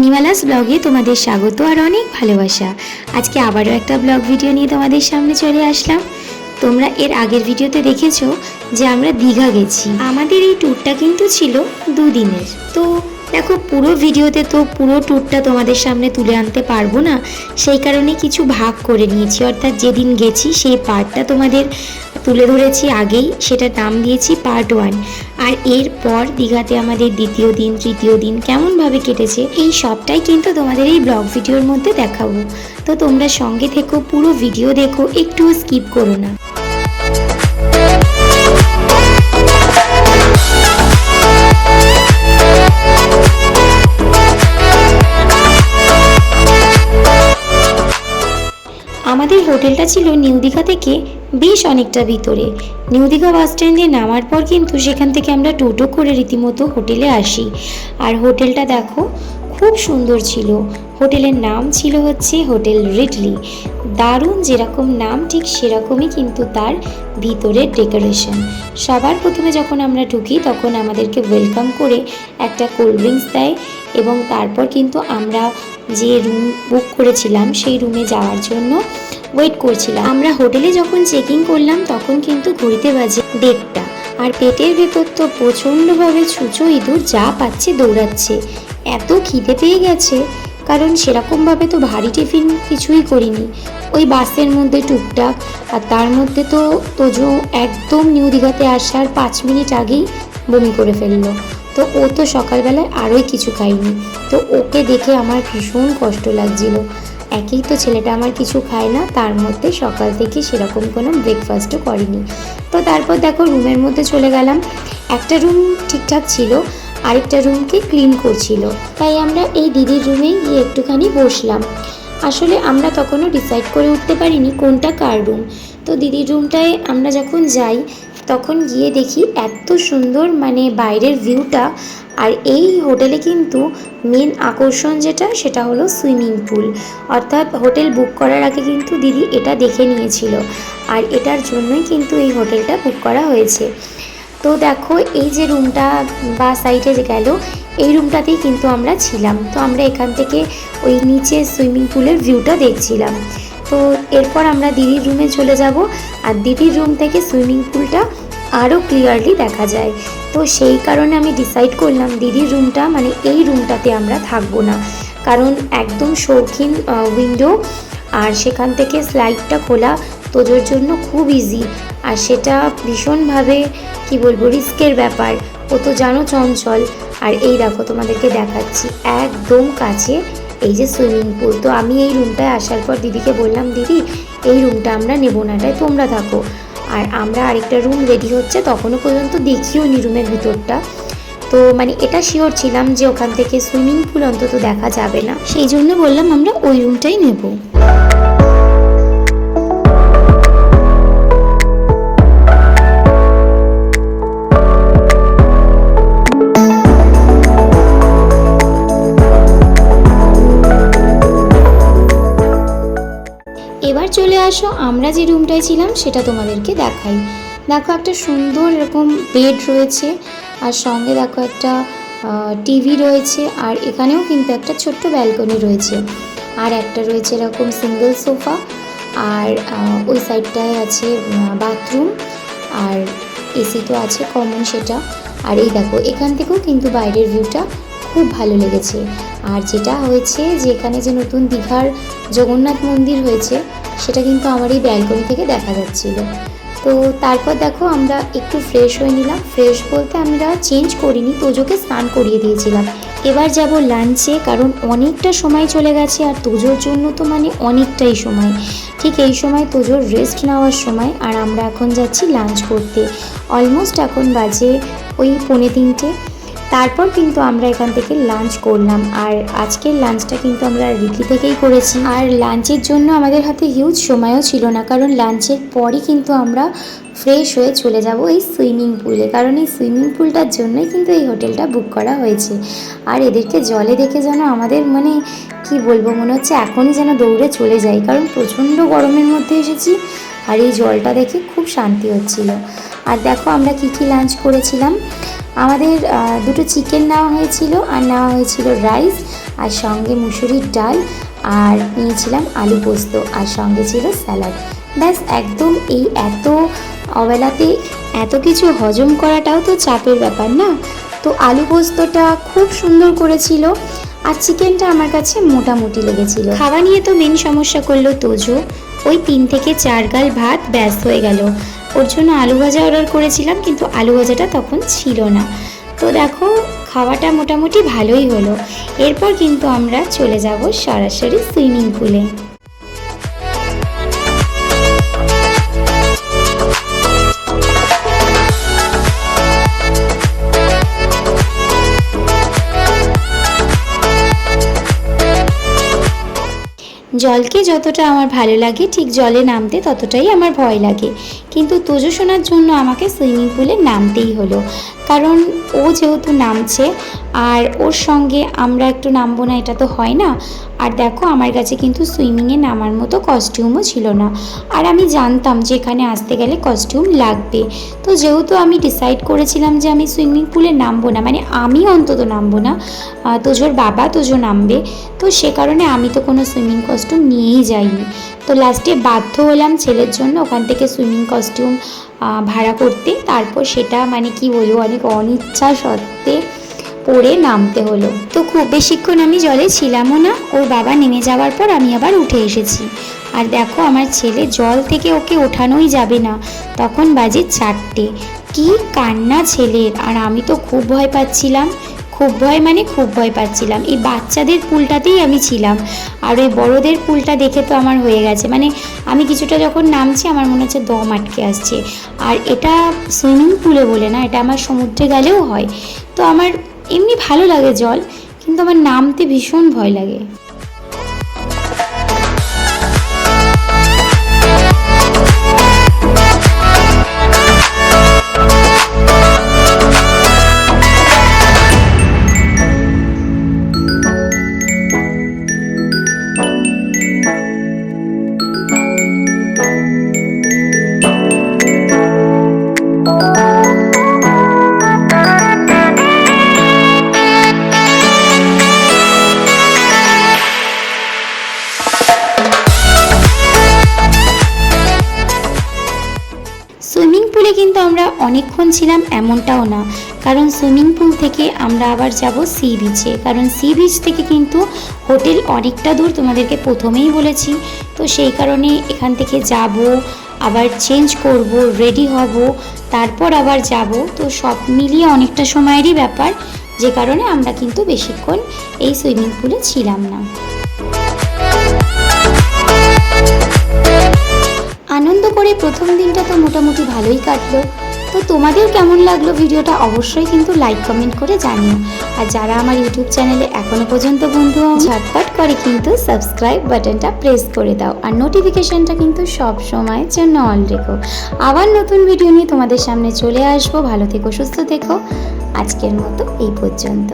মণিমালাস ব্লগে তোমাদের স্বাগত আর অনেক ভালোবাসা। আজকে আবারও একটা ব্লগ ভিডিও নিয়ে তোমাদের সামনে চলে আসলাম। তোমরা এর আগের ভিডিওতে দেখেছ যে আমরা দীঘা গেছি। আমাদের এই ট্যুরটা কিন্তু ছিল দুদিনের। তো দেখো, পুরো ভিডিওতে তো পুরো ট্যুরটা তোমাদের সামনে তুলে আনতে পারব না। সেই কারণে কিছু ভাগ করে নিয়েছি। অর্থাৎ যেদিন গেছি, সেই পার্টটা তোমাদের তুলে ধরেছি আগেই, সেটা নাম দিয়েছি পার্ট ওয়ান আর এরপর দীঘাতে আমাদের দ্বিতীয় দিন, তৃতীয় দিন কেমনভাবে কেটেছে, এই সবটাই কিন্তু তোমাদের এই ব্লগ ভিডিওর মধ্যে দেখাবো। তো তোমরা সঙ্গে থেকো, পুরো ভিডিও দেখো, একটুও স্কিপ করো না। আমাদের হোটেলটা ছিল নিউ দীঘা থেকে বেশ অনেকটা ভিতরে। নিউ দীঘা বাস স্ট্যান্ডে নামার পর কিন্তু সেখান থেকে আমরা টোটো করে রীতিমতো হোটেলে আসি। আর হোটেলটা দেখো, খুব সুন্দর ছিল। হোটেলের নাম ছিল হচ্ছে হোটেল রিডলি। দারুণ যেরকম নাম, ঠিক সেরকমই কিন্তু তার ভিতরের ডেকোরেশন। সবার প্রথমে যখন আমরা ঢুকি, তখন আমাদেরকে ওয়েলকাম করে একটা কোল্ড ড্রিঙ্কস দেয় এবং তারপর কিন্তু আমরা যে রুম বুক করেছিলাম, সেই রুমে যাওয়ার জন্য ওয়েট করছিলাম। আমরা হোটেলে যখন চেকিং করলাম, তখন কিন্তু ঘড়িতে বাজে দেড়টা। আর পেটের ভেতর তো প্রচণ্ডভাবে ছুঁচো ইঁদুর যা পাচ্ছে দৌড়াচ্ছে। এত খিদে পেয়ে গেছে, কারণ সেরকমভাবে তো ভারী টিফিন কিছুই করিনি। ওই বাসের মধ্যে টুকটাক, আর তার মধ্যে তো তোজো একদম নিউ দীঘাতে আসার পাঁচ মিনিট আগেই বমি করে ফেলল। তো ও তো সকালবেলায় আরোই কিছু খায়নি। তো ওকে দেখে আমার ভীষণ কষ্ট লাগছিল। একেই তো ছেলেটা আমার কিছু খায় না, তার মধ্যে সকাল থেকে সেরকম কোনো ব্রেকফাস্টও করেনি। তো তারপর দেখো রুমের মধ্যে চলে গেলাম। একটা রুম ঠিকঠাক ছিল, আরেকটা রুমকে ক্লিন করছিল। তাই আমরা এই দিদির রুমেই গিয়ে একটুখানি বসলাম। আসলে আমরা তখনও ডিসাইড করে উঠতে পারিনি কোনটা কার রুম তো দিদির রুমটায় আমরা যখন যাই তখন গিয়ে দেখি এত সুন্দর মানে বাইরের ভিউটা। আর এই হোটেলে কিন্তু মেন আকর্ষণ যেটা, সেটা হলো সুইমিং পুল। অর্থাৎ হোটেল বুক করার আগে কিন্তু দিদি এটা দেখে নিয়েছিল। আর এটার জন্যই কিন্তু এই হোটেলটা বুক করা হয়েছে। তো দেখো, এই যে রুমটা বা সাইডে গেল, এই রুমটাতেই কিন্তু আমরা ছিলাম। তো আমরা এখান থেকে ওই নিচে সুইমিং পুলের ভিউটা দেখছিলাম। তো এরপর আমরা দিদির রুমে চলে যাব আর দিদির রুম থেকে সুইমিং পুলটা আরও ক্লিয়ারলি দেখা যায়। তো সেই কারণে আমি ডিসাইড করলাম দিদির রুমটা মানে এই রুমটাতে আমরা থাকব না। কারণ একদম শৌখিন উইন্ডো আর সেখান থেকে স্লাইডটা খোলা তোজোর জন্য খুব ইজি আর সেটা ভীষণভাবে, কি বলব, রিস্কের ব্যাপার। ও তো জানো চঞ্চল। আর এই দেখো তোমাদেরকে দেখাচ্ছি, একদম কাছে এই যে সুইমিং পুল, তো আমি এই রুমটায় আসার পর দিদিকে বললাম, দিদি, এই রুমটা আমরা নেব না, তাই তোমরা থাকো। আর আমরা আরেকটা রুম রেডি হচ্ছে, তখনও পর্যন্ত দেখিও নি রুমের ভিতরটা। তো মানে এটা শিওর ছিলাম যে ওখান থেকে সুইমিং পুল অন্তত দেখা যাবে না। সেই জন্য বললাম, আমরা ওই রুমটাই নেব। এবার চলে আসো, আমরা যে রুমটায় ছিলাম সেটা তোমাদেরকে দেখাই। দেখো একটা সুন্দর এরকম বেড রয়েছে, আর সঙ্গে দেখো একটা টিভি রয়েছে, আর এখানেও কিন্তু একটা ছোট্ট ব্যালকনি রয়েছে। আর একটা রয়েছে এরকম সিঙ্গেল সোফা আর ওই সাইডটায় আছে বাথরুম আর এসি তো আছে কমন সেটা। আর এই দেখো, এখান থেকেও কিন্তু বাইরের ভিউটা খুব ভালো লেগেছে। আর যেটা হয়েছে যে এখানে যে নতুন দীঘার জগন্নাথ মন্দির হয়েছে সেটা কিন্তু আমার এই ব্যালকনি থেকে দেখা যাচ্ছিল। তো তারপর দেখো আমরা একটু ফ্রেশ হয়ে নিলাম। ফ্রেশ বলতে আমরা চেঞ্জ করিনি, তোজোকে স্নান করিয়ে দিয়েছিলাম। এবার যাব লাঞ্চে কারণ অনেকটা সময় চলে গেছে আর তোজোর জন্য তো মানে অনেকটাই সময়। ঠিক এই সময় তোজোর রেস্ট নেওয়ার সময় আর আমরা এখন যাচ্ছি লাঞ্চ করতে। অলমোস্ট এখন বাজে ওই পৌনে তিনটে। তারপর কিন্তু আমরা এখান থেকে লাঞ্চ করলাম। আর আজকের লাঞ্চটা কিন্তু আমরা রিকি থেকেই করেছি। আর লাঞ্চের জন্য আমাদের হাতে হিউজ সময়ও ছিল না, কারণ লাঞ্চের পরই কিন্তু আমরা ফ্রেশ হয়ে চলে যাব এই সুইমিং পুলে কারণ এই সুইমিং পুলটার জন্যই কিন্তু এই হোটেলটা বুক করা হয়েছে। আর এদেরকে জলে দেখে যেন আমাদের মানে কি বলব, মনে হচ্ছে এখনই যেন দৌড়ে চলে যাই। কারণ প্রচণ্ড গরমের মধ্যে এসেছি। আর এই জলটা দেখে খুব শান্তি হচ্ছিল। আর দেখো আমরা কি কি লাঞ্চ করেছিলাম। আমাদের দুটো চিকেন নেওয়া হয়েছিল আর নেওয়া হয়েছিল রাইস আর সঙ্গে মুসুরির ডাল আর নিয়েছিলাম আলু পোস্ত আর সঙ্গে ছিল স্যালাড ব্যাস, একদম এই এত অবেলাতে এত কিছু হজম করাটাও তো চাপের ব্যাপার না? তো আলু পোস্তটা খুব সুন্দর করেছিল আর চিকেনটা আমার কাছে মোটামুটি লেগেছিল। খাওয়া নিয়ে তো মেন সমস্যা করল তোজো। ওই তিন থেকে চার গাল ভাত ব্যাস হয়ে গেল। ওর জন্য আলু ভাজা অর্ডার করেছিলাম, কিন্তু আলু ভাজাটা তখন ছিল না। তো দেখো, খাওয়াটা মোটামুটি ভালোই হলো। এরপর কিন্তু আমরা চলে যাব সরাসরি সুইমিং পুলে। জলকে যতটা আমার ভালো লাগে, ঠিক জলে নামতে ততটাই আমার ভয় লাগে। কিন্তু তোজো শোনার জন্য আমাকে সুইমিং পুলে নামতেই হলো। কারণ ও যেহেতু নামছে, আর ওর সঙ্গে আমরা একটু নামবো না, এটা তো হয় না। আর দেখো, আমার কাছে কিন্তু সুইমিংয়ে নামার মতো কস্টিউমও ছিল না। আর আমি জানতাম যে এখানে আসতে গেলে কস্টিউম লাগবে। তো যেহেতু আমি ডিসাইড করেছিলাম যে আমি সুইমিং পুলে নামবো না মানে আমি অন্তত নামবো না তোজোর বাবা তোজো নামবে, তো সে কারণে আমি তো কোনো সুইমিং কস্টিউম নিয়েই যাইনি। তো লাস্টে বাধ্য হলাম ছেলের জন্য ওখান থেকে সুইমিং কস্টিউম ভাড়া করতে। তারপর সেটা মানে কি বলব, অনেক অনিচ্ছা সত্ত্বে পরে নামতে হলো। তো খুব বেশিক্ষণ আমি জলে ছিলামও না, ওর বাবা নেমে যাওয়ার পর আমি আবার উঠে এসেছি। আর দেখো, আমার ছেলে জল থেকে ওকে ওঠানোই যাবে না। তখন বাজে চারটে। কি কান্না ছেলের, আর আমি তো খুব ভয় পাচ্ছিলাম। খুব ভয় মানে খুব ভয় পাচ্ছিলাম। এই বাচ্চাদের পুলটাতেই আমি ছিলাম। আর ওই বড়দের পুলটা দেখে তো আমার হয়ে গেছে। মানে আমি কিছুটা যখন নামছি, আমার মনে হচ্ছে দম আটকে আসছে। আর এটা সুইমিং পুলে বলে না, এটা আমার সমুদ্রে গেলেও হয়। তো আমার এমনি ভালো লাগে জল কিন্তু আমার নামতে ভীষণ ভয় লাগে। পুলে কিন্তু আমরা অনেকক্ষণ ছিলাম এমনটাও না। কারণ সুইমিং পুল থেকে আমরা আবার যাব সি বিচে। কারণ সি বিচ থেকে কিন্তু হোটেল অনেকটা দূর তোমাদেরকে প্রথমেই বলেছি। তো সেই কারণে এখান থেকে যাব, আবার চেঞ্জ করব, রেডি হব, তারপর আবার যাব। তো সব মিলিয়ে অনেকটা সময়েরই ব্যাপার। যে কারণে আমরা কিন্তু বেশিক্ষণ এই সুইমিং পুলে ছিলাম না। আনন্দ করে প্রথম দিনটা তো মোটামুটি ভালোই কাটলো। তো তোমাদের কেমন লাগল ভিডিওটা অবশ্যই কিন্তু লাইক কমেন্ট করে জানিও। আর যারা আমার ইউটিউব চ্যানেলে এখনও পর্যন্ত বন্ধু ঝটপট করে কিন্তু সাবস্ক্রাইব বাটনটা প্রেস করে দাও। আর নোটিফিকেশনটা কিন্তু সব সময়ের জন্য অল রেখো। আবার নতুন ভিডিও নিয়ে তোমাদের সামনে চলে আসব। ভালো থেকো, সুস্থ থেকো। আজকের মতো এই পর্যন্ত।